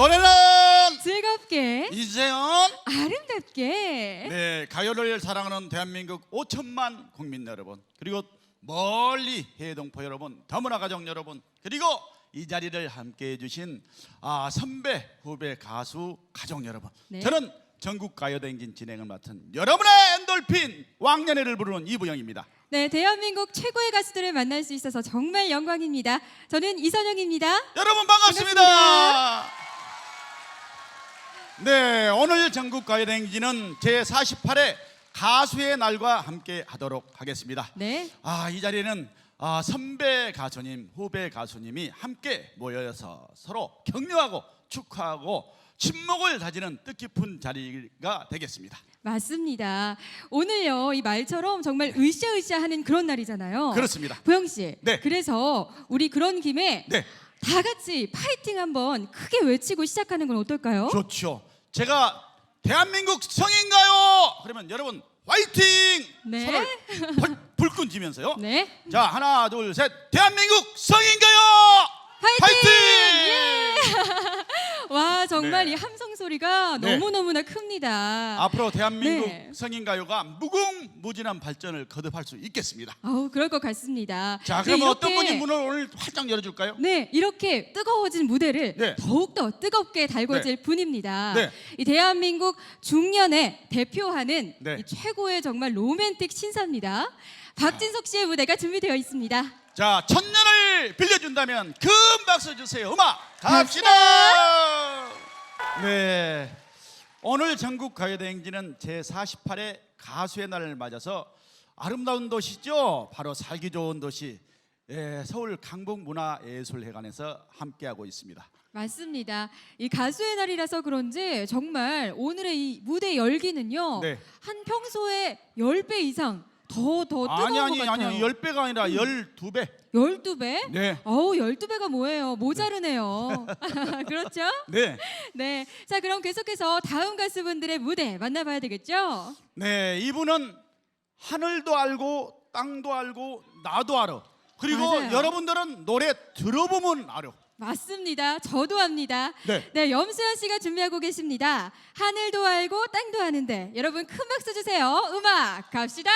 노래는 즐겁게 이재현. 아름답게 네, 가요를 사랑하는 대한민국 5천만 국민 여러분, 그리고 멀리 해동포 여러분, 더문화 가족 여러분, 그리고 이 자리를 함께해 주신 아, 선배, 후배 가수 가족 여러분. 네. 저는 전국 가요대행진 진행을 맡은 여러분의 엔돌핀 왕년회를 부르는 이부영입니다. 네 대한민국 최고의 가수들을 만날 수 있어서 정말 영광입니다. 저는 이선영입니다. 여러분 반갑습니다. 네, 오늘 전국 가요대행진은 제 48회 가수의 날과 함께 하도록 하겠습니다. 네 아, 이 자리에는 아, 선배 가수님, 후배 가수님이 함께 모여서 서로 격려하고 축하하고 친목을 다지는 뜻깊은 자리가 되겠습니다. 맞습니다. 오늘요 이 말처럼 정말 으쌰으쌰하는 그런 날이잖아요. 그렇습니다. 보영 씨. 네. 그래서 우리 그런 김에 네, 다 같이 파이팅 한번 크게 외치고 시작하는 건 어떨까요? 좋죠. 제가 대한민국 성인가요? 그러면 여러분 화이팅! 네. 손을 불- 불끈 쥐면서요. 네. 자 하나 둘 셋 대한민국 성인가요? 정말 네. 이 함성 소리가 네. 너무 너무나 큽니다. 앞으로 대한민국 네. 성인 가요가 무궁무진한 발전을 거듭할 수 있겠습니다. 아우 그럴 것 같습니다. 자 네, 그러면 어떤 이렇게- 분이 문을 오늘 활짝 열어줄까요? 네, 이렇게 뜨거워진 무대를 네. 더욱더 뜨겁게 달궈질 분입니다. 네. 이 대한민국 중년에 대표하는 네. 이 최고의 정말 로맨틱 신사입니다. 박진석 씨의 무대가 준비되어 있습니다. 자 천년을 빌려준다면 큰 박수 주세요. 음악 갑시다. 갑시다. 네 오늘 전국 가요대행진은 제 48회 가수의 날을 맞아서 아름다운 도시죠. 바로 살기 좋은 도시 예, 서울 강북문화예술회관에서 함께하고 있습니다. 맞습니다. 이 가수의 날이라서 그런지 정말 오늘의 이 무대 열기는요. 네. 한 평소에 10배 이상 더더 뜨거운 아니 아니 것 같아요. 아니 열 배가 아니라 열두 배. 12배? 네. 어우, 12배가 뭐예요? 모자르네요. 그렇죠? 네. 네. 자, 그럼 계속해서 다음 가수분들의 무대 만나봐야 되겠죠? 네, 이분은 하늘도 알고 땅도 알고 나도 알아. 그리고 맞아요. 여러분들은 노래 들어보면 알아. 맞습니다. 저도 압니다. 네. 염수연 씨가 준비하고 계십니다. 하늘도 알고 땅도 아는데 여러분 큰 박수 주세요. 음악 갑시다.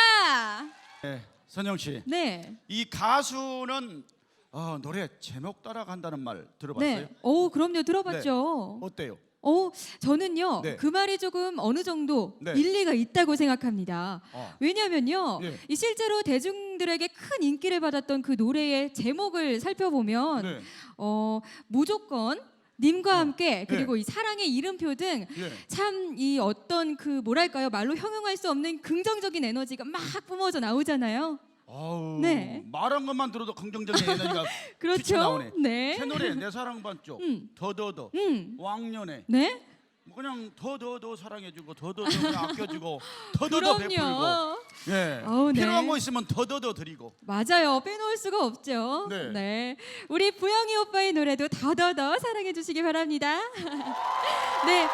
네, 선영 씨, 네. 이 가수는 어, 노래 제목 따라간다는 말 들어봤어요? 네. 오, 그럼요. 들어봤죠. 어때요? 오, 저는요. 네. 그 말이 조금 어느 정도 네. 일리가 있다고 생각합니다. 어. 왜냐면요. 네. 이 실제로 대중들에게 큰 인기를 받았던 그 노래의 제목을 살펴보면 네. 어, 무조건 님과 함께 그리고 네. 이 사랑의 이름표 등 예. 참이 어떤 그 뭐랄까요 말로 형용할 수 없는 긍정적인 에너지가 막 뿜어져 나오잖아요. 아우, 네. 말한 것만 들어도 긍정적인 에너지가 그렇죠? 나오네. 네. 새 노래 내 사랑 반쪽, 음. 더더더, 음. 왕년에 네. 뭐 그냥 더더더 사랑해주고 더더더 그냥 아껴주고 더더더 베풀고. 예. 어우, 네. 필요한 거 있으면 더더더 드리고 맞아요. 빼놓을 수가 없죠. 네. 우리 부영이 오빠의 노래도 더더더 사랑해 주시기 바랍니다. 네.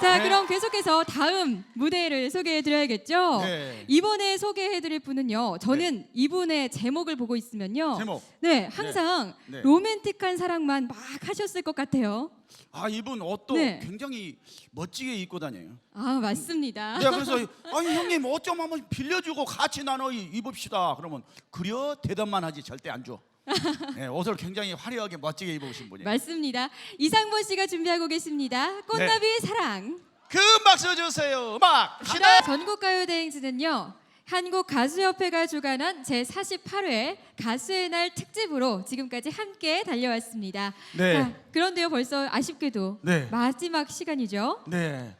자, 네. 그럼 계속해서 다음 무대를 소개해 드려야겠죠? 네. 이번에 소개해 드릴 분은요. 저는 이분의 제목을 보고 있으면요. 제목. 네, 항상 네. 로맨틱한 사랑만 막 하셨을 것 같아요. 아 이분 옷도 네. 굉장히 멋지게 입고 다녀요. 아, 맞습니다. 내가 그래서 아니 형님 옷 좀 한번 빌려주고 같이 나눠 이- 입읍시다. 그러면 그려 대답만 하지 절대 안 줘. 네, 옷을 굉장히 화려하게 멋지게 입으신 분이에요. 맞습니다. 이상보 씨가 준비하고 계십니다. 꽃나비의 사랑. 큰 박수 주세요. 음악 네. 갑시다. 전국가요대행진은요 한국가수협회가 주관한 제 48회 가수의 날 특집으로 지금까지 함께 달려왔습니다. 네. 자, 그런데요 벌써 아쉽게도 네. 마지막 시간이죠. 네.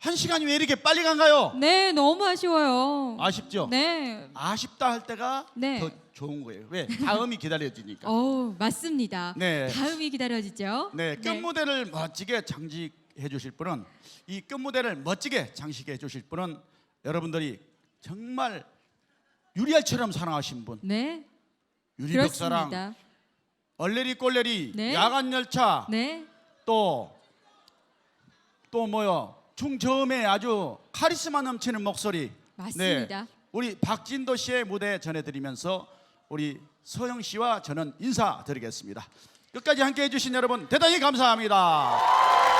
한 시간이 왜 이렇게 빨리 간가요? 네 너무 아쉬워요. 아쉽죠. 네. 아쉽다 할 때가 네. 더 좋은 거예요. 왜? 다음이 기다려지니까. 어 맞습니다. 네. 다음이 기다려지죠. 네, 끝 무대를 멋지게 장식해 주실 분은 이 끝 무대를 멋지게 장식해 주실 분은 여러분들이 정말 유리알처럼 사랑하신 분, 네. 유리벽 사랑, 그렇습니다. 얼레리 꼴레리, 네. 야간 열차, 네. 또 또 뭐요? 중저음의 아주 카리스마 넘치는 목소리. 맞습니다. 네, 우리 박진도 씨의 무대 전해드리면서 우리 서영 씨와 저는 인사드리겠습니다. 끝까지 함께 해 주신 여러분 대단히 감사합니다.